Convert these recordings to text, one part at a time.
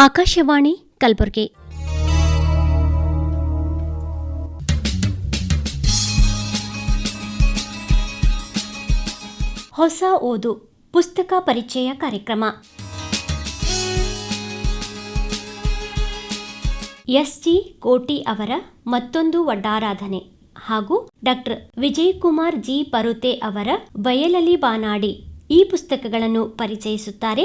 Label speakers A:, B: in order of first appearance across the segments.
A: ಆಕಾಶವಾಣಿ ಕಲಬುರಗಿ. ಹೊಸ ಓದು, ಪುಸ್ತಕ ಪರಿಚಯ ಕಾರ್ಯಕ್ರಮ. ಎಸ್ ಜಿ ಕೋಟಿ ಅವರ ಮತ್ತೊಂದು ವಡ್ಡಾರಾಧನೆ ಹಾಗೂ ಡಾಕ್ಟರ್ ವಿಜಯಕುಮಾರ್ ಜಿ ಪರುತೆ ಅವರ ಬಯಲಲಿ ಬಾನಾಡಿ ಈ ಪುಸ್ತಕಗಳನ್ನು ಪರಿಚಯಿಸುತ್ತಾರೆ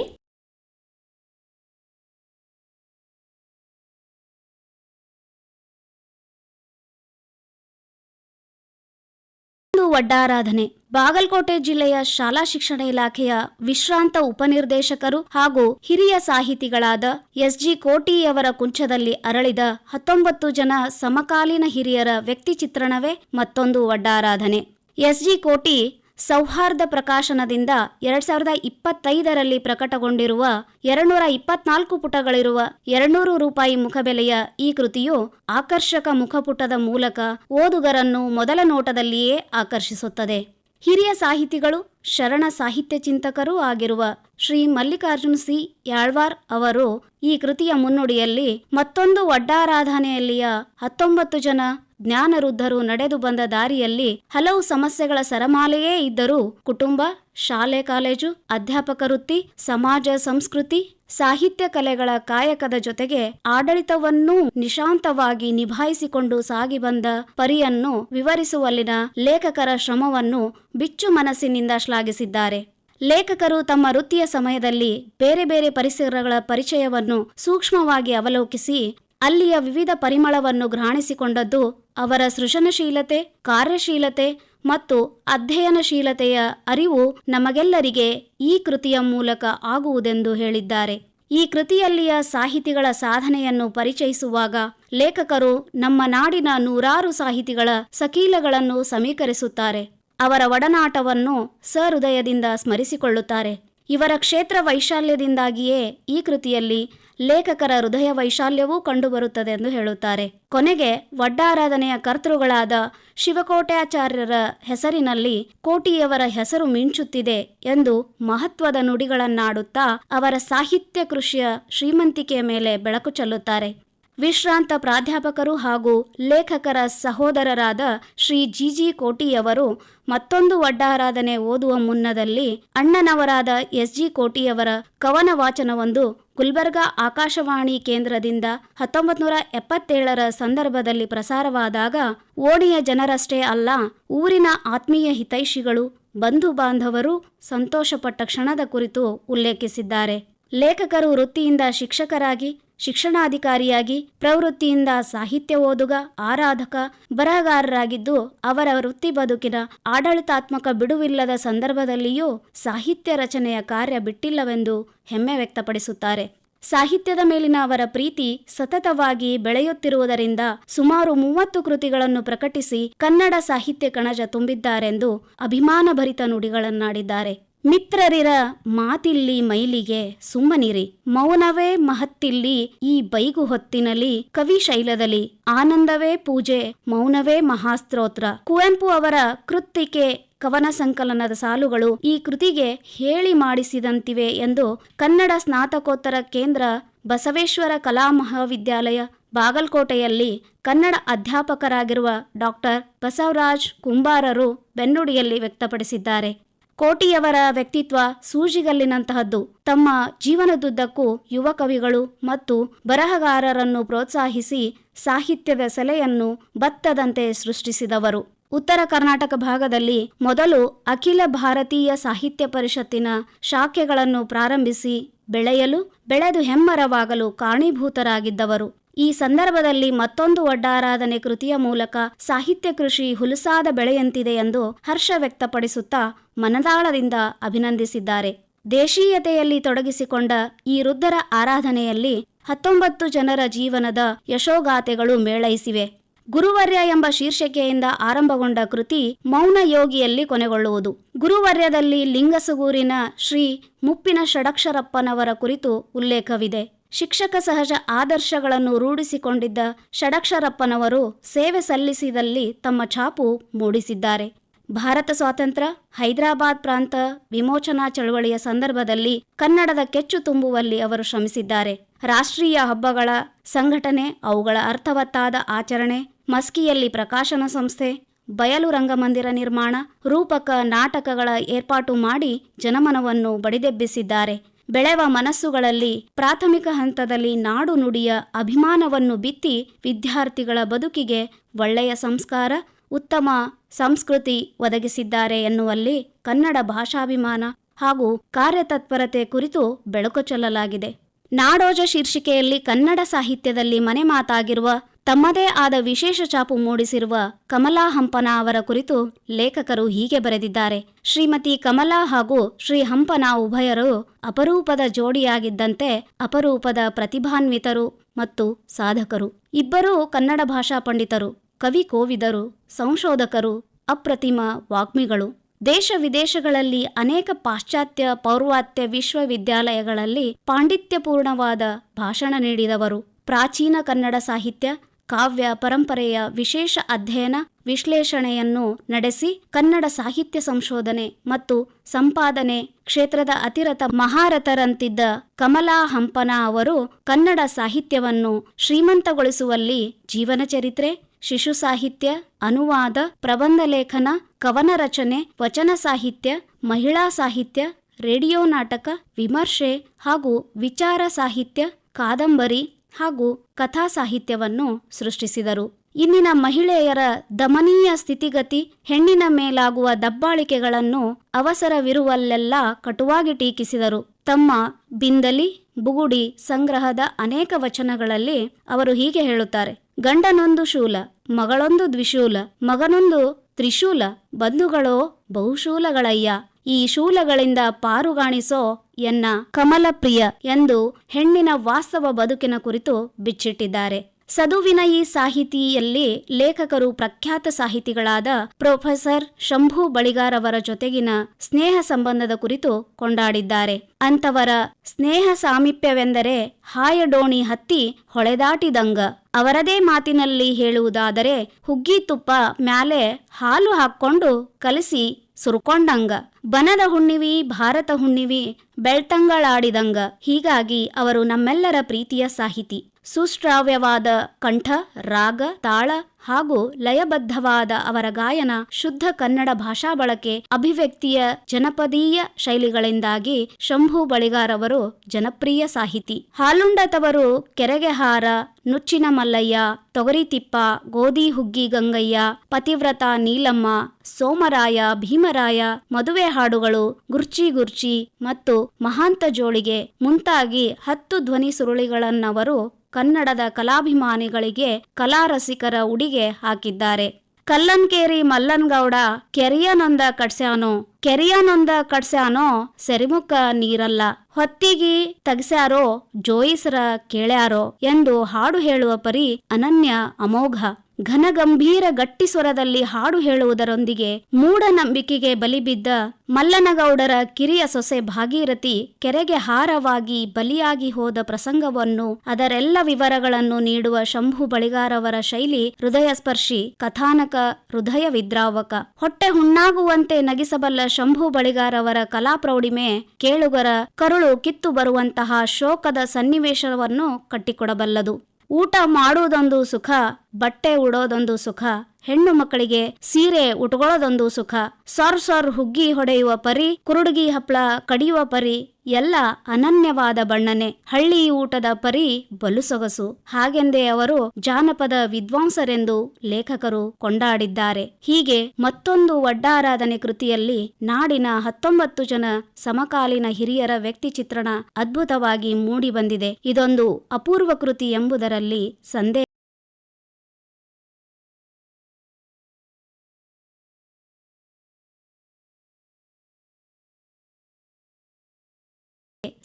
B: ವಡ್ಡಾರಾಧನೆ. ಬಾಗಲಕೋಟೆ ಜಿಲ್ಲೆಯ ಶಾಲಾ ಶಿಕ್ಷಣ ಇಲಾಖೆಯ ವಿಶ್ರಾಂತ ಉಪನಿರ್ದೇಶಕರು ಹಾಗೂ ಹಿರಿಯ ಸಾಹಿತಿಗಳಾದ ಎಸ್ ಜಿ ಕೋಟಿಯವರ ಕುಂಚದಲ್ಲಿ ಅರಳಿದ ಹತ್ತೊಂಬತ್ತು ಜನ ಸಮಕಾಲೀನ ಹಿರಿಯರ ವ್ಯಕ್ತಿ ಚಿತ್ರಣವೇ ಮತ್ತೊಂದು ವಡ್ಡಾರಾಧನೆ. ಎಸ್ ಜಿ ಕೋಟಿ ಸೌಹಾರ್ದ ಪ್ರಕಾಶನದಿಂದ ಎರಡ್ ಸಾವಿರದ ಇಪ್ಪತ್ತೈದರಲ್ಲಿ ಪ್ರಕಟಗೊಂಡಿರುವ ಎರಡ್ನೂರ ಇಪ್ಪತ್ನಾಲ್ಕು ಪುಟಗಳಿರುವ ಎರಡ್ನೂರು ರೂಪಾಯಿ ಮುಖಬೆಲೆಯ ಈ ಕೃತಿಯು ಆಕರ್ಷಕ ಮುಖಪುಟದ ಮೂಲಕ ಓದುಗರನ್ನು ಮೊದಲ ನೋಟದಲ್ಲಿಯೇ ಆಕರ್ಷಿಸುತ್ತದೆ. ಹಿರಿಯ ಸಾಹಿತಿಗಳು, ಶರಣ ಸಾಹಿತ್ಯ ಚಿಂತಕರೂ ಆಗಿರುವ ಶ್ರೀ ಮಲ್ಲಿಕಾರ್ಜುನ್ ಸಿ. ಯಾಳ್ವಾರ್ ಅವರು ಈ ಕೃತಿಯ ಮುನ್ನುಡಿಯಲ್ಲಿ ಮತ್ತೊಂದು ಒಡ್ಡಾರಾಧನೆಯಲ್ಲಿಯ ಹತ್ತೊಂಬತ್ತು ಜನ ಜ್ಞಾನವೃದ್ಧರು ನಡೆದು ಬಂದ ದಾರಿಯಲ್ಲಿ ಹಲವು ಸಮಸ್ಯೆಗಳ ಸರಮಾಲೆಯೇ ಇದ್ದರೂ ಕುಟುಂಬ, ಶಾಲೆ, ಕಾಲೇಜು, ಅಧ್ಯಾಪಕ ವೃತ್ತಿ, ಸಮಾಜ, ಸಂಸ್ಕೃತಿ, ಸಾಹಿತ್ಯ ಕಲೆಗಳ ಕಾಯಕದ ಜೊತೆಗೆ ಆಡಳಿತವನ್ನೂ ನಿಶಾಂತವಾಗಿ ನಿಭಾಯಿಸಿಕೊಂಡು ಸಾಗಿ ಬಂದ ಪರಿಯನ್ನು ವಿವರಿಸುವಲ್ಲಿನ ಲೇಖಕರ ಶ್ರಮವನ್ನು ಬಿಚ್ಚು ಮನಸ್ಸಿನಿಂದ ಶ್ಲಾಘಿಸಿದ್ದಾರೆ. ಲೇಖಕರು ತಮ್ಮ ವೃತ್ತಿಯ ಸಮಯದಲ್ಲಿ ಬೇರೆ ಬೇರೆ ಪರಿಸರಗಳ ಪರಿಚಯವನ್ನು ಸೂಕ್ಷ್ಮವಾಗಿ ಅವಲೋಕಿಸಿ ಅಲ್ಲಿಯ ವಿವಿಧ ಪರಿಮಳವನ್ನು ಗ್ರಹಣಿಸಿಕೊಂಡದ್ದು ಅವರ ಸೃಜನಶೀಲತೆ, ಕಾರ್ಯಶೀಲತೆ ಮತ್ತು ಅಧ್ಯಯನಶೀಲತೆಯ ಅರಿವು ನಮಗೆಲ್ಲರಿಗೆ ಈ ಕೃತಿಯ ಮೂಲಕ ಆಗುವುದೆಂದು ಹೇಳಿದ್ದಾರೆ. ಈ ಕೃತಿಯಲ್ಲಿಯ ಸಾಹಿತಿಗಳ ಸಾಧನೆಯನ್ನು ಪರಿಚಯಿಸುವಾಗ ಲೇಖಕರು ನಮ್ಮ ನಾಡಿನ ನೂರಾರು ಸಾಹಿತಿಗಳ ಸಕೀಲಗಳನ್ನು ಸಮೀಕರಿಸುತ್ತಾರೆ. ಅವರ ಒಡನಾಟವನ್ನು ಸಹೃದಯದಿಂದ ಸ್ಮರಿಸಿಕೊಳ್ಳುತ್ತಾರೆ. ಇವರ ಕ್ಷೇತ್ರ ವೈಶಾಲ್ಯದಿಂದಾಗಿಯೇ ಈ ಕೃತಿಯಲ್ಲಿ ಲೇಖಕರ ಹೃದಯ ವೈಶಾಲ್ಯವೂ ಕಂಡುಬರುತ್ತದೆ ಎಂದು ಹೇಳುತ್ತಾರೆ. ಕೊನೆಗೆ ವಡ್ಡಾರಾಧನೆಯ ಕರ್ತೃಗಳಾದ ಶಿವಕೋಟ್ಯಾಚಾರ್ಯರ ಹೆಸರಿನಲ್ಲಿ ಕೋಟಿಯವರ ಹೆಸರು ಮಿಂಚುತ್ತಿದೆ ಎಂದು ಮಹತ್ವದ ನುಡಿಗಳನ್ನಾಡುತ್ತಾ ಅವರ ಸಾಹಿತ್ಯ ಕೃಷಿಯ ಶ್ರೀಮಂತಿಕೆಯ ಮೇಲೆ ಬೆಳಕು ಚೆಲ್ಲುತ್ತಾರೆ. ವಿಶ್ರಾಂತ ಪ್ರಾಧ್ಯಾಪಕರು ಹಾಗೂ ಲೇಖಕರ ಸಹೋದರರಾದ ಶ್ರೀ ಜಿ ಜಿ ಕೋಟಿಯವರು ಮತ್ತೊಂದು ವಡ್ಡಾರಾಧನೆ ಓದುವ ಮುನ್ನದಲ್ಲಿ ಅಣ್ಣನವರಾದ ಎಸ್ ಜಿ ಕೋಟಿಯವರ ಕವನ ವಾಚನವೊಂದು ಗುಲ್ಬರ್ಗಾ ಆಕಾಶವಾಣಿ ಕೇಂದ್ರದಿಂದ ಹತ್ತೊಂಬತ್ತು ನೂರ ಎಪ್ಪತ್ತೇಳರ ಸಂದರ್ಭದಲ್ಲಿ ಪ್ರಸಾರವಾದಾಗ ಓಣಿಯ ಜನರಷ್ಟೇ ಅಲ್ಲ, ಊರಿನ ಆತ್ಮೀಯ ಹಿತೈಷಿಗಳು, ಬಂಧು ಬಾಂಧವರು ಸಂತೋಷಪಟ್ಟ ಕ್ಷಣದ ಕುರಿತು ಉಲ್ಲೇಖಿಸಿದ್ದಾರೆ. ಲೇಖಕರು ವೃತ್ತಿಯಿಂದ ಶಿಕ್ಷಕರಾಗಿ ಶಿಕ್ಷಣಾಧಿಕಾರಿಯಾಗಿ ಪ್ರವೃತ್ತಿಯಿಂದ ಸಾಹಿತ್ಯ ಓದುಗ, ಆರಾಧಕ, ಬರಹಗಾರರಾಗಿದ್ದು ಅವರ ವೃತ್ತಿ ಬದುಕಿನ ಆಡಳಿತಾತ್ಮಕ ಬಿಡುವಿಲ್ಲದ ಸಂದರ್ಭದಲ್ಲಿಯೂ ಸಾಹಿತ್ಯ ರಚನೆಯ ಕಾರ್ಯ ಬಿಟ್ಟಿಲ್ಲವೆಂದು ಹೆಮ್ಮೆ ವ್ಯಕ್ತಪಡಿಸುತ್ತಾರೆ. ಸಾಹಿತ್ಯದ ಮೇಲಿನ ಅವರ ಪ್ರೀತಿ ಸತತವಾಗಿ ಬೆಳೆಯುತ್ತಿರುವುದರಿಂದ ಸುಮಾರು ಮೂವತ್ತು ಕೃತಿಗಳನ್ನು ಪ್ರಕಟಿಸಿ ಕನ್ನಡ ಸಾಹಿತ್ಯ ಕಣಜ ತುಂಬಿದ್ದಾರೆಂದು ಅಭಿಮಾನಭರಿತ ನುಡಿಗಳನ್ನಾಡಿದ್ದಾರೆ. ಮಿತ್ರರಿರ ಮಾತಿಲ್ಲಿ ಮೈಲಿಗೆ ಸುಮ್ಮನಿರಿ. ಮೌನವೇ ಮಹತ್ತಿಲ್ಲಿ ಈ ಬೈಗು ಹೊತ್ತಿನಲ್ಲಿ ಕವಿ ಶೈಲದಲ್ಲಿ ಆನಂದವೇ ಪೂಜೆ, ಮೌನವೇ ಮಹಾಸ್ತ್ರೋತ್ರ ಕುವೆಂಪು ಅವರ ಕೃತ್ತಿಕೆ, ಕವನ ಸಂಕಲನದ ಸಾಲುಗಳು ಈ ಕೃತಿಗೆ ಹೇಳಿ ಮಾಡಿಸಿದಂತಿವೆ ಎಂದು ಕನ್ನಡ ಸ್ನಾತಕೋತ್ತರ ಕೇಂದ್ರ ಬಸವೇಶ್ವರ ಕಲಾ ಮಹಾವಿದ್ಯಾಲಯ, ಬಾಗಲಕೋಟೆಯಲ್ಲಿ ಕನ್ನಡ ಅಧ್ಯಾಪಕರಾಗಿರುವ ಡಾಕ್ಟರ್ ಬಸವರಾಜ್ ಕುಂಬಾರರು ಬೆನ್ನುಡಿಯಲ್ಲಿ ವ್ಯಕ್ತಪಡಿಸಿದ್ದಾರೆ. ಕೋಟಿಯವರ ವ್ಯಕ್ತಿತ್ವ ಸೂಜಿಗಲ್ಲಿನಂತಹದ್ದು. ತಮ್ಮ ಜೀವನದುದ್ದಕ್ಕೂ ಯುವ ಕವಿಗಳು ಮತ್ತು ಬರಹಗಾರರನ್ನು ಪ್ರೋತ್ಸಾಹಿಸಿ ಸಾಹಿತ್ಯದ ಸೆಲೆಯನ್ನು ಬತ್ತದಂತೆ ಸೃಷ್ಟಿಸಿದವರು. ಉತ್ತರ ಕರ್ನಾಟಕ ಭಾಗದಲ್ಲಿ ಮೊದಲು ಅಖಿಲ ಭಾರತೀಯ ಸಾಹಿತ್ಯ ಪರಿಷತ್ತಿನ ಶಾಖೆಗಳನ್ನು ಪ್ರಾರಂಭಿಸಿ ಬೆಳೆಯಲು, ಬೆಳೆದು ಹೆಮ್ಮರವಾಗಲು ಕಾರಣೀಭೂತರಾಗಿದ್ದವರು. ಈ ಸಂದರ್ಭದಲ್ಲಿ ಮತ್ತೊಂದು ಒಡ್ಡಾರಾಧನೆ ಕೃತಿಯ ಮೂಲಕ ಸಾಹಿತ್ಯ ಕೃಷಿ ಹುಲುಸಾದ ಬೆಳೆಯಂತಿದೆ ಎಂದು ಹರ್ಷ ವ್ಯಕ್ತಪಡಿಸುತ್ತಾ ಮನದಾಳದಿಂದ ಅಭಿನಂದಿಸಿದ್ದಾರೆ. ದೇಶೀಯತೆಯಲ್ಲಿ ತೊಡಗಿಸಿಕೊಂಡ ಈ ವೃದ್ಧರ ಆರಾಧನೆಯಲ್ಲಿ ಹತ್ತೊಂಬತ್ತು ಜನರ ಜೀವನದ ಯಶೋಗಾಥೆಗಳು ಮೇಳೈಸಿವೆ. ಗುರುವರ್ಯ ಎಂಬ ಶೀರ್ಷಿಕೆಯಿಂದ ಆರಂಭಗೊಂಡ ಕೃತಿ ಮೌನ ಯೋಗಿಯಲ್ಲಿ ಕೊನೆಗೊಳ್ಳುವುದು. ಗುರುವರ್ಯದಲ್ಲಿ ಲಿಂಗಸುಗೂರಿನ ಶ್ರೀ ಮುಪ್ಪಿನ ಷಡಕ್ಷರಪ್ಪನವರ ಕುರಿತು ಉಲ್ಲೇಖವಿದೆ. ಶಿಕ್ಷಕ ಸಹಜ ಆದರ್ಶಗಳನ್ನು ರೂಢಿಸಿಕೊಂಡಿದ್ದ ಷಡಕ್ಷರಪ್ಪನವರು ಸೇವೆ ಸಲ್ಲಿಸಿದಲ್ಲಿ ತಮ್ಮ ಛಾಪು ಮೂಡಿಸಿದ್ದಾರೆ. ಭಾರತ ಸ್ವಾತಂತ್ರ್ಯ ಹೈದರಾಬಾದ್ ಪ್ರಾಂತ ವಿಮೋಚನಾ ಚಳವಳಿಯ ಸಂದರ್ಭದಲ್ಲಿ ಕನ್ನಡದ ಕೆಚ್ಚು ತುಂಬುವಲ್ಲಿ ಅವರು ಶ್ರಮಿಸಿದ್ದಾರೆ. ರಾಷ್ಟ್ರೀಯ ಹಬ್ಬಗಳ ಸಂಘಟನೆ, ಅವುಗಳ ಅರ್ಥವತ್ತಾದ ಆಚರಣೆ, ಮಸ್ಕಿಯಲ್ಲಿ ಪ್ರಕಾಶನ ಸಂಸ್ಥೆ, ಬಯಲು ರಂಗಮಂದಿರ ನಿರ್ಮಾಣ, ರೂಪಕ ನಾಟಕಗಳ ಏರ್ಪಾಟು ಮಾಡಿ ಜನಮನವನ್ನು ಬಡಿದೆಬ್ಬಿಸಿದ್ದಾರೆ. ಬೆಳೆವ ಮನಸ್ಸುಗಳಲ್ಲಿ ಪ್ರಾಥಮಿಕ ಹಂತದಲ್ಲಿ ನಾಡು ನುಡಿಯ ಅಭಿಮಾನವನ್ನು ಬಿತ್ತಿ ವಿದ್ಯಾರ್ಥಿಗಳ ಬದುಕಿಗೆ ಒಳ್ಳೆಯ ಸಂಸ್ಕಾರ ಉತ್ತಮ ಸಂಸ್ಕೃತಿ ಒದಗಿಸಿದ್ದಾರೆ ಎನ್ನುವಲ್ಲಿ ಕನ್ನಡ ಭಾಷಾಭಿಮಾನ ಹಾಗೂ ಕಾರ್ಯತತ್ಪರತೆ ಕುರಿತು ಬೆಳಕು ಚೆಲ್ಲಲಾಗಿದೆ. ನಾಡೋಜ ಶೀರ್ಷಿಕೆಯಲ್ಲಿ ಕನ್ನಡ ಸಾಹಿತ್ಯದಲ್ಲಿ ಮನೆ ಮಾತಾಗಿರುವ, ತಮ್ಮದೇ ಆದ ವಿಶೇಷ ಚಾಪು ಮೂಡಿಸಿರುವ ಕಮಲಾ ಹಂಪನ ಅವರ ಕುರಿತು ಲೇಖಕರು ಹೀಗೆ ಬರೆದಿದ್ದಾರೆ. ಶ್ರೀಮತಿ ಕಮಲಾ ಹಾಗೂ ಶ್ರೀ ಹಂಪನ ಉಭಯರು ಅಪರೂಪದ ಜೋಡಿಯಾಗಿದ್ದಂತೆ ಅಪರೂಪದ ಪ್ರತಿಭಾನ್ವಿತರು ಮತ್ತು ಸಾಧಕರು. ಇಬ್ಬರೂ ಕನ್ನಡ ಭಾಷಾ ಪಂಡಿತರು. ಕವಿ ಕೋವಿದರು, ಸಂಶೋಧಕರು, ಅಪ್ರತಿಮ ವಾಗ್ಮಿಗಳು. ದೇಶ ವಿದೇಶಗಳಲ್ಲಿ ಅನೇಕ ಪಾಶ್ಚಾತ್ಯ ಪೌರ್ವಾತ್ಯ ವಿಶ್ವವಿದ್ಯಾಲಯಗಳಲ್ಲಿ ಪಾಂಡಿತ್ಯಪೂರ್ಣವಾದ ಭಾಷಣ ನೀಡಿದವರು. ಪ್ರಾಚೀನ ಕನ್ನಡ ಸಾಹಿತ್ಯ, ಕಾವ್ಯ ಪರಂಪರೆಯ ವಿಶೇಷ ಅಧ್ಯಯನ, ವಿಶ್ಲೇಷಣೆಯನ್ನು ನಡೆಸಿ ಕನ್ನಡ ಸಾಹಿತ್ಯ ಸಂಶೋಧನೆ ಮತ್ತು ಸಂಪಾದನೆ ಕ್ಷೇತ್ರದ ಅತಿರತ ಮಹಾರಥರಂತಿದ್ದ ಕಮಲಾ ಹಂಪನ ಅವರು ಕನ್ನಡ ಸಾಹಿತ್ಯವನ್ನು ಶ್ರೀಮಂತಗೊಳಿಸುವಲ್ಲಿ ಜೀವನ ಚರಿತ್ರೆ ಶಿಶು ಸಾಹಿತ್ಯ, ಅನುವಾದ, ಪ್ರಬಂಧ ಲೇಖನ, ಕವನ ರಚನೆ, ವಚನ ಸಾಹಿತ್ಯ, ಮಹಿಳಾ ಸಾಹಿತ್ಯ, ರೇಡಿಯೋ ನಾಟಕ, ವಿಮರ್ಶೆ ಹಾಗೂ ವಿಚಾರ ಸಾಹಿತ್ಯ, ಕಾದಂಬರಿ ಹಾಗೂ ಕಥಾ ಸಾಹಿತ್ಯವನ್ನು ಸೃಷ್ಟಿಸಿದರು. ಇಂದಿನ ಮಹಿಳೆಯರ ದಮನೀಯ ಸ್ಥಿತಿಗತಿ, ಹೆಣ್ಣಿನ ಮೇಲಾಗುವ ದಬ್ಬಾಳಿಕೆಗಳನ್ನು ಅವಸರವಿರುವಲ್ಲೆಲ್ಲ ಕಟುವಾಗಿ ಟೀಕಿಸಿದರು. ತಮ್ಮ ಬಿಂದಲಿ, ಬುಗುಡಿ ಸಂಗ್ರಹದ ಅನೇಕ ವಚನಗಳಲ್ಲಿ ಅವರು ಹೀಗೆ ಹೇಳುತ್ತಾರೆ. ಗಂಡನೊಂದು ಶೂಲ, ಮಗಳೊಂದು ದ್ವಿಶೂಲ, ಮಗನೊಂದು ತ್ರಿಶೂಲ, ಬಂಧುಗಳೋ ಬಹುಶೂಲಗಳಯ್ಯ. ಈ ಶೂಲಗಳಿಂದ ಪಾರುಗಾಣಿಸೋ ಎನ್ನ ಕಮಲಪ್ರಿಯ ಎಂದು ಹೆಣ್ಣಿನ ವಾಸ್ತವ ಬದುಕಿನ ಕುರಿತು ಬಿಚ್ಚಿಟ್ಟಿದ್ದಾರೆ. ಸದುವಿನ ಈ ಸಾಹಿತಿಯಲ್ಲಿ ಲೇಖಕರು ಪ್ರಖ್ಯಾತ ಸಾಹಿತಿಗಳಾದ ಪ್ರೊಫೆಸರ್ ಶಂಭು ಬಳಿಗಾರವರ ಜೊತೆಗಿನ ಸ್ನೇಹ ಸಂಬಂಧದ ಕುರಿತು ಕೊಂಡಾಡಿದ್ದಾರೆ. ಅಂತವರ ಸ್ನೇಹ ಸಾಮೀಪ್ಯವೆಂದರೆ ಹಾಯಡೋಣಿ ಹತ್ತಿ ಹೊಳೆದಾಟಿದಂಗ ಅವರದೇ ಮಾತಿನಲ್ಲಿ ಹೇಳುವುದಾದರೆ ಹುಗ್ಗಿ ತುಪ್ಪ ಮ್ಯಾಲೆ ಹಾಲು ಹಾಕ್ಕೊಂಡು ಕಲಸಿ ಸುರ್ಕೊಂಡಂಗ. ಬನದ ಹುಣ್ಣಿವಿ, ಭಾರತ ಹುಣ್ಣಿವಿ ಬೆಳ್ತಂಗಳಾಡಿದಂಗ ಹೀಗಾಗಿ ಅವರು ನಮ್ಮೆಲ್ಲರ ಪ್ರೀತಿಯ ಸಾಹಿತಿ. ಸುಶ್ರಾವ್ಯವಾದ ಕಂಠ, ರಾಗ, ತಾಳ ಹಾಗೂ ಲಯಬದ್ಧವಾದ ಅವರ ಗಾಯನ ಶುದ್ಧ ಕನ್ನಡ ಭಾಷಾ ಬಳಕೆ ಅಭಿವ್ಯಕ್ತಿಯ ಜನಪದೀಯ ಶೈಲಿಗಳಿಂದಾಗಿ ಶಂಭು ಬಳಿಗಾರವರು ಜನಪ್ರಿಯ ಸಾಹಿತಿ. ಹಾಲುಂಡತವರು ಕೆರೆಗೆ ಹಾರ ನುಚ್ಚಿನ ಮಲ್ಲಯ್ಯ ತೊಗರಿತಿಪ್ಪ ಗೋಧಿ ಹುಗ್ಗಿ ಗಂಗಯ್ಯ, ಪತಿವ್ರತ ನೀಲಮ್ಮ, ಸೋಮರಾಯ, ಭೀಮರಾಯ, ಮದುವೆ ಹಾಡುಗಳು ಗುರ್ಚಿ ಗುರ್ಚಿ ಮತ್ತು ಮಹಾಂತ ಜೋಳಿಗೆ ಮುಂತಾಗಿ ಹತ್ತು ಧ್ವನಿ ಸುರುಳಿಗಳನ್ನವರು ಕನ್ನಡದ ಕಲಾಭಿಮಾನಿಗಳಿಗೆ ಕಲಾರಸಿಕರ ಉಡಿಗೆ ಹಾಕಿದ್ದಾರೆ. ಕಲ್ಲನ್ಕೇರಿ ಮಲ್ಲನ್ಗೌಡ, ಕೆರೆಯನೊಂದ ಕಟ್ಸ್ಯಾನೋ ಕೆರೆಯನೊಂದ ಕಟ್ಸ್ಯಾನೋ ಸೆರಿಮುಖ ನೀರಲ್ಲ. ಹೊತ್ತಿಗಿ ತಗಸ್ಯಾರೋ, ಜೋಯಿಸರ ಕೇಳ್ಯಾರೋ ಎಂದು ಹಾಡು ಹೇಳುವ ಪರಿ ಅನನ್ಯ ಅಮೋಘ. ಘನಗಂಭೀರ ಗಟ್ಟಿ ಸ್ವರದಲ್ಲಿ ಹಾಡು ಹೇಳುವುದರೊಂದಿಗೆ ಮೂಢನಂಬಿಕೆಗೆ ಬಲಿಬಿದ್ದ ಮಲ್ಲನಗೌಡರ ಕಿರಿಯ ಸೊಸೆ ಭಾಗೀರಥಿ ಕೆರೆಗೆ ಹಾರವಾಗಿ ಬಲಿಯಾಗಿ ಹೋದ ಪ್ರಸಂಗವನ್ನು ಅದರೆಲ್ಲ ವಿವರಗಳನ್ನು ನೀಡುವ ಶಂಭು ಬಳಿಗಾರವರ ಶೈಲಿ ಹೃದಯಸ್ಪರ್ಶಿ, ಕಥಾನಕ, ಹೃದಯ ವಿದ್ರಾವಕ. ಹೊಟ್ಟೆ ಹುಣ್ಣಾಗುವಂತೆ ನಗಿಸಬಲ್ಲ ಶಂಭು ಬಳಿಗಾರವರ ಕಲಾಪ್ರೌಢಿಮೆ ಕೇಳುಗರ ಕರುಳು ಕಿತ್ತು ಬರುವಂತಹ ಶೋಕದ ಸನ್ನಿವೇಶವನ್ನು ಕಟ್ಟಿಕೊಡಬಲ್ಲದು. ಊಟ ಮಾಡುವುದೊಂದು ಸುಖ ಬಟ್ಟೆ ಉಡೋದೊಂದು ಸುಖ. ಹೆಣ್ಣು ಮಕ್ಕಳಿಗೆ ಸೀರೆ ಉಟ್ಕೊಳ್ಳೋದೊಂದು ಸುಖ. ಸೊರ್ ಸೊರ್ ಹುಗ್ಗಿ ಹೊಡೆಯುವ ಪರಿ, ಕುರುಡುಗಿ ಹಪ್ಪಳ ಕಡಿಯುವ ಪರಿ, ಎಲ್ಲ ಅನನ್ಯವಾದ ಬಣ್ಣನೆ. ಹಳ್ಳಿ ಊಟದ ಪರಿ ಬಲು ಸೊಗಸು. ಹಾಗೆಂದೇ ಅವರು ಜಾನಪದ ವಿದ್ವಾಂಸರೆಂದು ಲೇಖಕರು ಕೊಂಡಾಡಿದ್ದಾರೆ. ಹೀಗೆ ಮತ್ತೊಂದು ಒಡ್ಡಾರಾಧನೆ ಕೃತಿಯಲ್ಲಿ ನಾಡಿನ ಹತ್ತೊಂಬತ್ತು ಜನ ಸಮಕಾಲೀನ ಹಿರಿಯರ ವ್ಯಕ್ತಿ ಚಿತ್ರಣ ಅದ್ಭುತವಾಗಿ ಮೂಡಿಬಂದಿದೆ. ಇದೊಂದು ಅಪೂರ್ವ ಕೃತಿ ಎಂಬುದರಲ್ಲಿ ಸಂದೇಹ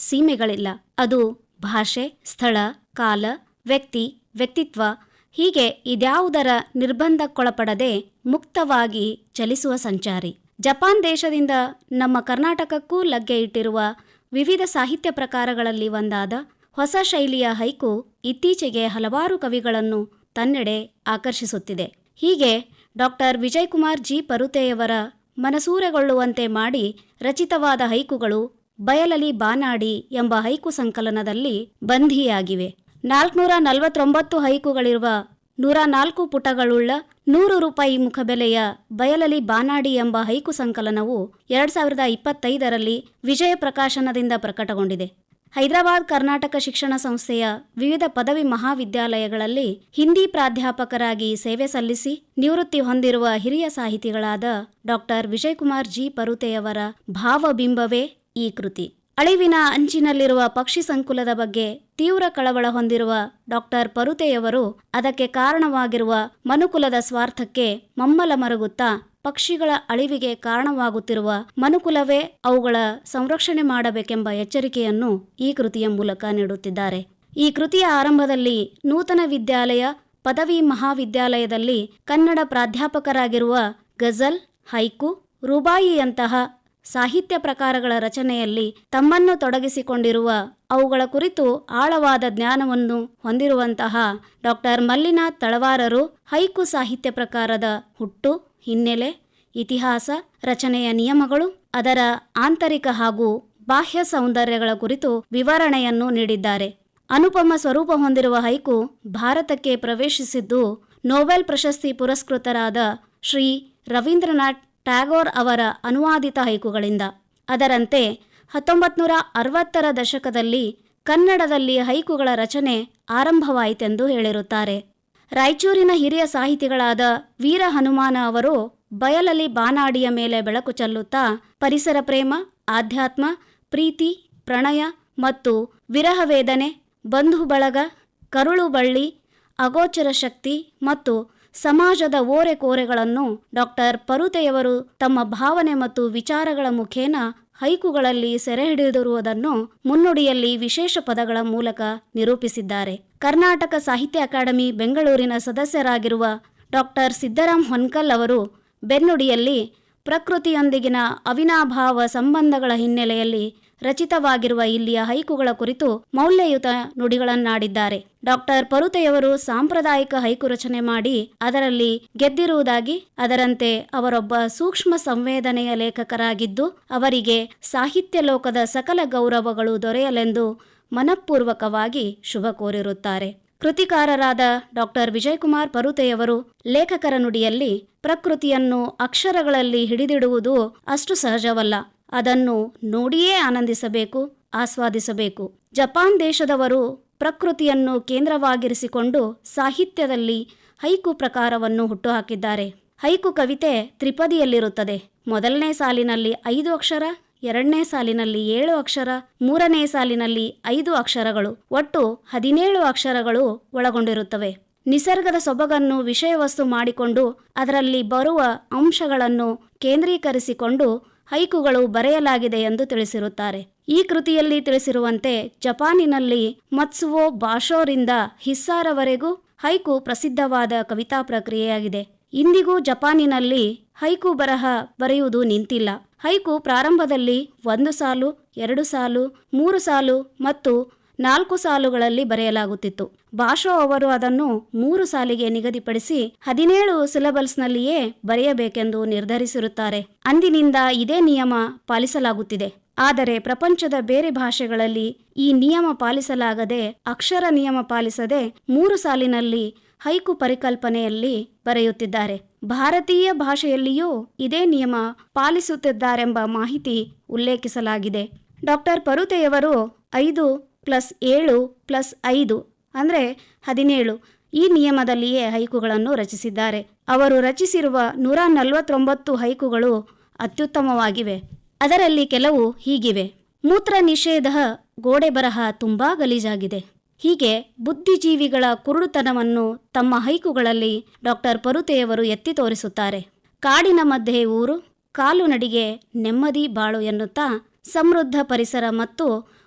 B: ಸೀಮೆಗಳಿಲ್ಲ. ಅದು ಭಾಷೆ, ಸ್ಥಳ, ಕಾಲ, ವ್ಯಕ್ತಿ, ವ್ಯಕ್ತಿತ್ವ ಹೀಗೆ ಇದ್ಯಾವುದರ ನಿರ್ಬಂಧಕ್ಕೊಳಪಡದೆ ಮುಕ್ತವಾಗಿ ಚಲಿಸುವ ಸಂಚಾರಿ. ಜಪಾನ್ ದೇಶದಿಂದ ನಮ್ಮ ಕರ್ನಾಟಕಕ್ಕೂ ಲಗ್ಗೆ ಇಟ್ಟಿರುವ ವಿವಿಧ ಸಾಹಿತ್ಯ ಪ್ರಕಾರಗಳಲ್ಲಿ ಒಂದಾದ ಹೊಸ ಶೈಲಿಯ ಹೈಕು ಇತ್ತೀಚೆಗೆ ಹಲವಾರು ಕವಿಗಳನ್ನು ತನ್ನೆಡೆ ಆಕರ್ಷಿಸುತ್ತಿದೆ. ಹೀಗೆ ಡಾಕ್ಟರ್ ವಿಜಯಕುಮಾರ್ ಜಿ. ಪರುತೆಯವರ ಮನಸೂರೆಗೊಳ್ಳುವಂತೆ ಮಾಡಿ ರಚಿತವಾದ ಹೈಕುಗಳು ಬಯಲಲಿ ಬಾನಾಡಿ ಎಂಬ ಹೈಕು ಸಂಕಲನದಲ್ಲಿ ಬಂಧಿಯಾಗಿವೆ. ನಾಲ್ಕುನೂರ ನಲವತ್ತೊಂಬತ್ತು ಹೈಕುಗಳಿರುವ ನೂರ ನಾಲ್ಕು ಪುಟಗಳುಳ್ಳ ನೂರು ರೂಪಾಯಿ ಮುಖಬೆಲೆಯ ಬಯಲಲಿ ಬಾನಾಡಿ ಎಂಬ ಹೈಕು ಸಂಕಲನವು ಎರಡ್ ಸಾವಿರದ ಇಪ್ಪತ್ತೈದರಲ್ಲಿ ವಿಜಯ ಪ್ರಕಾಶನದಿಂದ ಪ್ರಕಟಗೊಂಡಿದೆ. ಹೈದರಾಬಾದ್ ಕರ್ನಾಟಕ ಶಿಕ್ಷಣ ಸಂಸ್ಥೆಯ ವಿವಿಧ ಪದವಿ ಮಹಾವಿದ್ಯಾಲಯಗಳಲ್ಲಿ ಹಿಂದಿ ಪ್ರಾಧ್ಯಾಪಕರಾಗಿ ಸೇವೆ ಸಲ್ಲಿಸಿ ನಿವೃತ್ತಿ ಹೊಂದಿರುವ ಹಿರಿಯ ಸಾಹಿತಿಗಳಾದ ಡಾಕ್ಟರ್ ವಿಜಯಕುಮಾರ್ ಜಿ. ಪರುತೆಯವರ ಭಾವಬಿಂಬವೇ ಈ ಕೃತಿ. ಅಳಿವಿನ ಅಂಚಿನಲ್ಲಿರುವ ಪಕ್ಷಿ ಸಂಕುಲದ ಬಗ್ಗೆ ತೀವ್ರ ಕಳವಳ ಹೊಂದಿರುವ ಡಾಕ್ಟರ್ ಪರುತೆಯವರು ಅದಕ್ಕೆ ಕಾರಣವಾಗಿರುವ ಮನುಕುಲದ ಸ್ವಾರ್ಥಕ್ಕೆ ಮಮ್ಮಲ ಮರುಗುತ್ತಾ ಪಕ್ಷಿಗಳ ಅಳಿವಿಗೆ ಕಾರಣವಾಗುತ್ತಿರುವ ಮನುಕುಲವೇ ಅವುಗಳ ಸಂರಕ್ಷಣೆ ಮಾಡಬೇಕೆಂಬ ಎಚ್ಚರಿಕೆಯನ್ನು ಈ ಕೃತಿಯ ಮೂಲಕ ನೀಡುತ್ತಿದ್ದಾರೆ. ಈ ಕೃತಿಯ ಆರಂಭದಲ್ಲಿ ನೂತನ ವಿದ್ಯಾಲಯ, ಪದವಿ ಮಹಾವಿದ್ಯಾಲಯದಲ್ಲಿ ಕನ್ನಡ ಪ್ರಾಧ್ಯಾಪಕರಾಗಿರುವ ಗಜಲ್, ಹೈಕು, ರುಬಾಯಿಯಂತಹ ಸಾಹಿತ್ಯ ಪ್ರಕಾರಗಳ ರಚನೆಯಲ್ಲಿ ತಮ್ಮನ್ನು ತೊಡಗಿಸಿಕೊಂಡಿರುವ ಅವುಗಳ ಕುರಿತು ಆಳವಾದ ಜ್ಞಾನವನ್ನು ಹೊಂದಿರುವಂತಹ ಡಾಕ್ಟರ್ ಮಲ್ಲಿನಾಥ್ ತಳವಾರರು ಹೈಕು ಸಾಹಿತ್ಯ ಪ್ರಕಾರದ ಹುಟ್ಟು, ಹಿನ್ನೆಲೆ, ಇತಿಹಾಸ, ರಚನೆಯ ನಿಯಮಗಳು, ಅದರ ಆಂತರಿಕ ಹಾಗೂ ಬಾಹ್ಯ ಸೌಂದರ್ಯಗಳ ಕುರಿತು ವಿವರಣೆಯನ್ನು ನೀಡಿದ್ದಾರೆ. ಅನುಪಮ ಸ್ವರೂಪ ಹೊಂದಿರುವ ಹೈಕು ಭಾರತಕ್ಕೆ ಪ್ರವೇಶಿಸಿದ್ದು ನೋಬೆಲ್ ಪ್ರಶಸ್ತಿ ಪುರಸ್ಕೃತರಾದ ಶ್ರೀ ರವೀಂದ್ರನಾಥ್ ಟ್ಯಾಗೋರ್ ಅವರ ಅನುವಾದಿತ ಹೈಕುಗಳಿಂದ. ಅದರಂತೆ ಹತ್ತೊಂಬತ್ತು ನೂರ ಅರವತ್ತರ ದಶಕದಲ್ಲಿ ಕನ್ನಡದಲ್ಲಿ ಹೈಕುಗಳ ರಚನೆ ಆರಂಭವಾಯಿತೆಂದು ಹೇಳಿರುತ್ತಾರೆ. ರಾಯಚೂರಿನ ಹಿರಿಯ ಸಾಹಿತಿಗಳಾದ ವೀರ ಹನುಮಾನ ಅವರು ಬಯಲಲ್ಲಿ ಬಾನಾಡಿಯ ಮೇಲೆ ಬೆಳಕು ಚೆಲ್ಲುತ್ತಾ ಪರಿಸರ ಪ್ರೇಮ, ಆಧ್ಯಾತ್ಮ, ಪ್ರೀತಿ, ಪ್ರಣಯ ಮತ್ತು ವಿರಹ ವೇದನೆ, ಬಂಧು ಬಳಗ, ಕರುಳು ಬಳ್ಳಿ, ಅಗೋಚರ ಶಕ್ತಿ ಮತ್ತು ಸಮಾಜದ ಓರೆಕೋರೆಗಳನ್ನು ಡಾಕ್ಟರ್ ಪರುತೆಯವರು ತಮ್ಮ ಭಾವನೆ ಮತ್ತು ವಿಚಾರಗಳ ಮುಖೇನ ಹೈಕುಗಳಲ್ಲಿ ಸೆರೆ ಹಿಡಿದಿರುವುದನ್ನು ಮುನ್ನುಡಿಯಲ್ಲಿ ವಿಶೇಷ ಪದಗಳ ಮೂಲಕ ನಿರೂಪಿಸಿದ್ದಾರೆ. ಕರ್ನಾಟಕ ಸಾಹಿತ್ಯ ಅಕಾಡೆಮಿ ಬೆಂಗಳೂರಿನ ಸದಸ್ಯರಾಗಿರುವ ಡಾಕ್ಟರ್ ಸಿದ್ದರಾಮ್ ಹೊನ್ಕಲ್ ಅವರು ಬೆನ್ನುಡಿಯಲ್ಲಿ ಪ್ರಕೃತಿಯೊಂದಿಗಿನ ಅವಿನಾಭಾವ ಸಂಬಂಧಗಳ ಹಿನ್ನೆಲೆಯಲ್ಲಿ ರಚಿತವಾಗಿರುವ ಇಲ್ಲಿಯ ಹೈಕುಗಳ ಕುರಿತು ಮೌಲ್ಯಯುತ ನುಡಿಗಳನ್ನಾಡಿದ್ದಾರೆ. ಡಾಕ್ಟರ್ ಪರುತೆಯವರು ಸಾಂಪ್ರದಾಯಿಕ ಹೈಕು ರಚನೆ ಮಾಡಿ ಅದರಲ್ಲಿ ಗೆದ್ದಿರುವುದಾಗಿ, ಅದರಂತೆ ಅವರೊಬ್ಬ ಸೂಕ್ಷ್ಮ ಸಂವೇದನೆಯ ಲೇಖಕರಾಗಿದ್ದು, ಅವರಿಗೆ ಸಾಹಿತ್ಯ ಲೋಕದ ಸಕಲ ಗೌರವಗಳು ದೊರೆಯಲೆಂದು ಮನಪೂರ್ವಕವಾಗಿ ಶುಭ ಕೋರಿರುತ್ತಾರೆ. ಕೃತಿಕಾರರಾದ ಡಾಕ್ಟರ್ ವಿಜಯಕುಮಾರ್ ಪರುತೆಯವರು ಲೇಖಕರ ನುಡಿಯಲ್ಲಿ ಪ್ರಕೃತಿಯನ್ನು ಅಕ್ಷರಗಳಲ್ಲಿ ಹಿಡಿದಿಡುವುದು ಅಷ್ಟು ಸಹಜವಲ್ಲ. ಅದನ್ನು ನೋಡಿಯೇ ಆನಂದಿಸಬೇಕು, ಆಸ್ವಾದಿಸಬೇಕು. ಜಪಾನ್ ದೇಶದವರು ಪ್ರಕೃತಿಯನ್ನು ಕೇಂದ್ರವಾಗಿರಿಸಿಕೊಂಡು ಸಾಹಿತ್ಯದಲ್ಲಿ ಹೈಕು ಪ್ರಕಾರವನ್ನು ಹುಟ್ಟುಹಾಕಿದ್ದಾರೆ. ಹೈಕು ಕವಿತೆ ತ್ರಿಪದಿಯಲ್ಲಿರುತ್ತದೆ. ಮೊದಲನೇ ಸಾಲಿನಲ್ಲಿ ಐದು ಅಕ್ಷರ, ಎರಡನೇ ಸಾಲಿನಲ್ಲಿ ಏಳು ಅಕ್ಷರ, ಮೂರನೇ ಸಾಲಿನಲ್ಲಿ ಐದು ಅಕ್ಷರಗಳು, ಒಟ್ಟು ಹದಿನೇಳು ಅಕ್ಷರಗಳು ಒಳಗೊಂಡಿರುತ್ತವೆ. ನಿಸರ್ಗದ ಸೊಬಗನ್ನು ವಿಷಯವಸ್ತು ಮಾಡಿಕೊಂಡು ಅದರಲ್ಲಿ ಬರುವ ಅಂಶಗಳನ್ನು ಕೇಂದ್ರೀಕರಿಸಿಕೊಂಡು ಹೈಕುಗಳು ಬರೆಯಲಾಗಿದೆ ಎಂದು ತಿಳಿಸಿರುತ್ತಾರೆ. ಈ ಕೃತಿಯಲ್ಲಿ ತಿಳಿಸಿರುವಂತೆ ಜಪಾನಿನಲ್ಲಿ ಮತ್ಸುವೋ ಬಾಷೋರಿಂದ ಹಿಸ್ಸಾರವರೆಗೂ ಹೈಕು ಪ್ರಸಿದ್ಧವಾದ ಕವಿತಾ ಪ್ರಕ್ರಿಯೆಯಾಗಿದೆ. ಇಂದಿಗೂ ಜಪಾನಿನಲ್ಲಿ ಹೈಕು ಬರಹ ಬರೆಯುವುದು ನಿಂತಿಲ್ಲ. ಹೈಕು ಪ್ರಾರಂಭದಲ್ಲಿ ಒಂದು ಸಾಲು, ಎರಡು ಸಾಲು, ಮೂರು ಸಾಲು ಮತ್ತು ನಾಲ್ಕು ಸಾಲುಗಳಲ್ಲಿ ಬರೆಯಲಾಗುತ್ತಿತ್ತು. ಭಾಷೋ ಅವರು ಅದನ್ನು ಮೂರು ಸಾಲಿಗೆ ನಿಗದಿಪಡಿಸಿ ಹದಿನೇಳು ಸಿಲೆಬಲ್ಸ್ನಲ್ಲಿಯೇ ಬರೆಯಬೇಕೆಂದು ನಿರ್ಧರಿಸಿರುತ್ತಾರೆ. ಅಂದಿನಿಂದ ಇದೇ ನಿಯಮ ಪಾಲಿಸಲಾಗುತ್ತಿದೆ. ಆದರೆ ಪ್ರಪಂಚದ ಬೇರೆ ಭಾಷೆಗಳಲ್ಲಿ ಈ ನಿಯಮ ಪಾಲಿಸಲಾಗದೆ ಅಕ್ಷರ ನಿಯಮ ಪಾಲಿಸದೆ ಮೂರು ಸಾಲಿನಲ್ಲಿ ಹೈಕು ಪರಿಕಲ್ಪನೆಯಲ್ಲಿ ಬರೆಯುತ್ತಿದ್ದಾರೆ. ಭಾರತೀಯ ಭಾಷೆಯಲ್ಲಿಯೂ ಇದೇ ನಿಯಮ ಪಾಲಿಸುತ್ತಿದ್ದಾರೆಂಬ ಮಾಹಿತಿ ಉಲ್ಲೇಖಿಸಲಾಗಿದೆ. ಡಾಕ್ಟರ್ ಪರುತೆಯವರು ಐದು ಪ್ಲಸ್ ಏಳು ಪ್ಲಸ್ ಐದು ಅಂದರೆ ಹದಿನೇಳು. ಈ ನಿಯಮದಲ್ಲಿಯೇ ಹೈಕುಗಳನ್ನು ರಚಿಸಿದ್ದಾರೆ. ಅವರು ರಚಿಸಿರುವ ನೂರ ನಲವತ್ತೊಂಬತ್ತು ಹೈಕುಗಳು ಅತ್ಯುತ್ತಮವಾಗಿವೆ. ಅದರಲ್ಲಿ ಕೆಲವು ಹೀಗಿವೆ. ಮೂತ್ರ ನಿಷೇಧ ಗೋಡೆ ಬರಹ ತುಂಬಾ ಗಲೀಜಾಗಿದೆ. ಹೀಗೆ ಬುದ್ಧಿಜೀವಿಗಳ ಕುರುಡುತನವನ್ನು ತಮ್ಮ ಹೈಕುಗಳಲ್ಲಿ ಡಾಕ್ಟರ್ ಪರುತೆಯವರು ಎತ್ತಿ ತೋರಿಸುತ್ತಾರೆ. ಕಾಡಿನ ಮಧ್ಯೆ ಊರು, ಕಾಲು ನಡಿಗೆ, ನೆಮ್ಮದಿ ಬಾಳು ಎನ್ನುತ್ತಾ ಸಮೃದ್ಧ ಪರಿಸರ ಮತ್ತು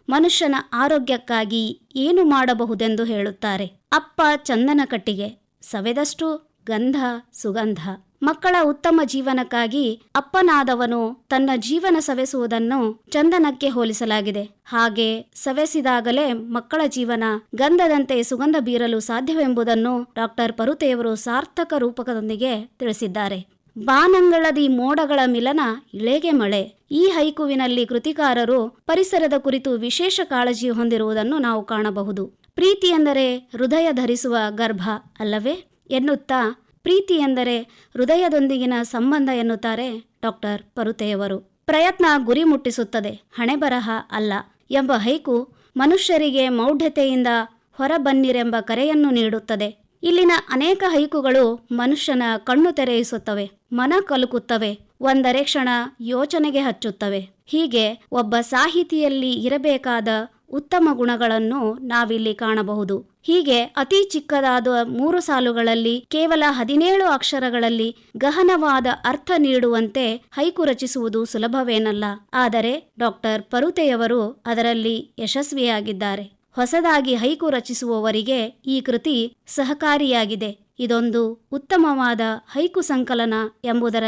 B: ಮನುಷ್ಯನ ಆರೋಗ್ಯಕ್ಕಾಗಿ ಏನು ಮಾಡಬಹುದೆಂದು ಹೇಳುತ್ತಾರೆ. ಅಪ್ಪ ಚಂದನ ಕಟ್ಟಿಗೆ ಸವೆದಷ್ಟು ಗಂಧ ಸುಗಂಧ. ಮಕ್ಕಳ ಉತ್ತಮ ಜೀವನಕ್ಕಾಗಿ ಅಪ್ಪನಾದವನು ತನ್ನ ಜೀವನ ಸವೆಸುವುದನ್ನು ಚಂದನಕ್ಕೆ ಹೋಲಿಸಲಾಗಿದೆ. ಹಾಗೆ ಸವೆಸಿದಾಗಲೇ ಮಕ್ಕಳ ಜೀವನ ಗಂಧದಂತೆ ಸುಗಂಧ ಬೀರಲು ಸಾಧ್ಯವೆಂಬುದನ್ನು ಡಾಕ್ಟರ್ ಪರುತೆಯವರು ಸಾರ್ಥಕ ರೂಪಕದೊಂದಿಗೆ ತಿಳಿಸಿದ್ದಾರೆ. ಬಾನಂಗಳದಿ ಮೋಡಗಳ ಮಿಲನ ಇಳೆಗೆ ಮಳೆ. ಈ ಹೈಕುವಿನಲ್ಲಿ ಕೃತಿಕಾರರು ಪರಿಸರದ ಕುರಿತು ವಿಶೇಷ ಕಾಳಜಿ ಹೊಂದಿರುವುದನ್ನು ನಾವು ಕಾಣಬಹುದು. ಪ್ರೀತಿ ಎಂದರೆ ಹೃದಯ ಧರಿಸುವ ಗರ್ಭ ಅಲ್ಲವೇ? ಎನ್ನುತ್ತಾ ಪ್ರೀತಿ ಎಂದರೆ ಹೃದಯದೊಂದಿಗಿನ ಸಂಬಂಧ ಎನ್ನುತ್ತಾರೆ ಡಾಕ್ಟರ್ ಪರುತೆಯವರು ಪ್ರಯತ್ನ ಗುರಿ ಮುಟ್ಟಿಸುತ್ತದೆ ಹಣೆಬರಹ ಅಲ್ಲ ಎಂಬ ಹೈಕು ಮನುಷ್ಯರಿಗೆ ಮೌಢ್ಯತೆಯಿಂದ ಹೊರಬನ್ನಿರೆಂಬ ಕರೆಯನ್ನು ನೀಡುತ್ತದೆ. ಇಲ್ಲಿನ ಅನೇಕ ಹೈಕುಗಳು ಮನುಷ್ಯನ ಕಣ್ಣು ತೆರೆಯಿಸುತ್ತವೆ, ಮನ ಕಲುಕುತ್ತವೆ, ಒಂದರೆ ಕ್ಷಣ ಯೋಚನೆಗೆ ಹಚ್ಚುತ್ತವೆ. ಹೀಗೆ ಒಬ್ಬ ಸಾಹಿತಿಯಲ್ಲಿ ಇರಬೇಕಾದ ಉತ್ತಮ ಗುಣಗಳನ್ನು ನಾವಿಲ್ಲಿ ಕಾಣಬಹುದು. ಹೀಗೆ ಅತಿ ಚಿಕ್ಕದಾದ ಮೂರು ಸಾಲುಗಳಲ್ಲಿ ಕೇವಲ ಹದಿನೇಳು ಅಕ್ಷರಗಳಲ್ಲಿ ಗಹನವಾದ ಅರ್ಥ ನೀಡುವಂತೆ ಹೈಕು ರಚಿಸುವುದು ಸುಲಭವೇನಲ್ಲ. ಆದರೆ ಡಾಕ್ಟರ್ ಪರುತೆಯವರು ಅದರಲ್ಲಿ ಯಶಸ್ವಿಯಾಗಿದ್ದಾರೆ. ಹೊಸದಾಗಿ ಹೈಕು ರಚಿಸುವವರಿಗೆ ಈ ಕೃತಿ ಸಹಕಾರಿಯಾಗಿದೆ. ಇದೊಂದು ಉತ್ತಮವಾದ ಹೈಕು ಸಂಕಲನ ಎಂಬುದರ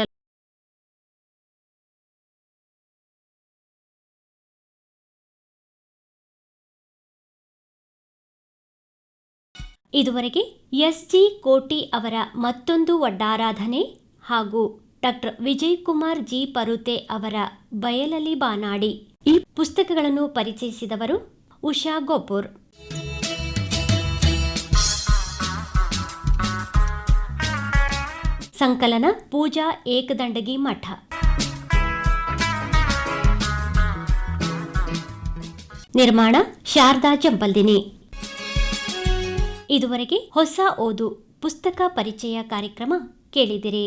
A: ಇದುವರೆಗೆ ಎಸ್ ಜಿ ಕೋಟಿ ಅವರ ಮತ್ತೊಂದು ಒಡ್ಡಾರಾಧನೆ ಹಾಗೂ ಡಾಕ್ಟರ್ ವಿಜಯ್ ಕುಮಾರ್ ಜಿ ಪರುತೆ ಅವರ ಬಯಲಲಿ ಬಾನಾಡಿ ಈ ಪುಸ್ತಕಗಳನ್ನು ಪರಿಚಯಿಸಿದವರು ಉಷಾ ಗೋಪುರ್. ಸಂಕಲನ ಪೂಜಾ ಏಕದಂಡಗಿ ಮಠ. ನಿರ್ಮಾಣ ಶಾರದಾ ಜಂಬಲ್ದಿನಿ ಇದುವರೆಗೆ ಹೊಸ ಓದು, ಪುಸ್ತಕ ಪರಿಚಯ ಕಾರ್ಯಕ್ರಮ ಕೇಳಿದಿರಿ.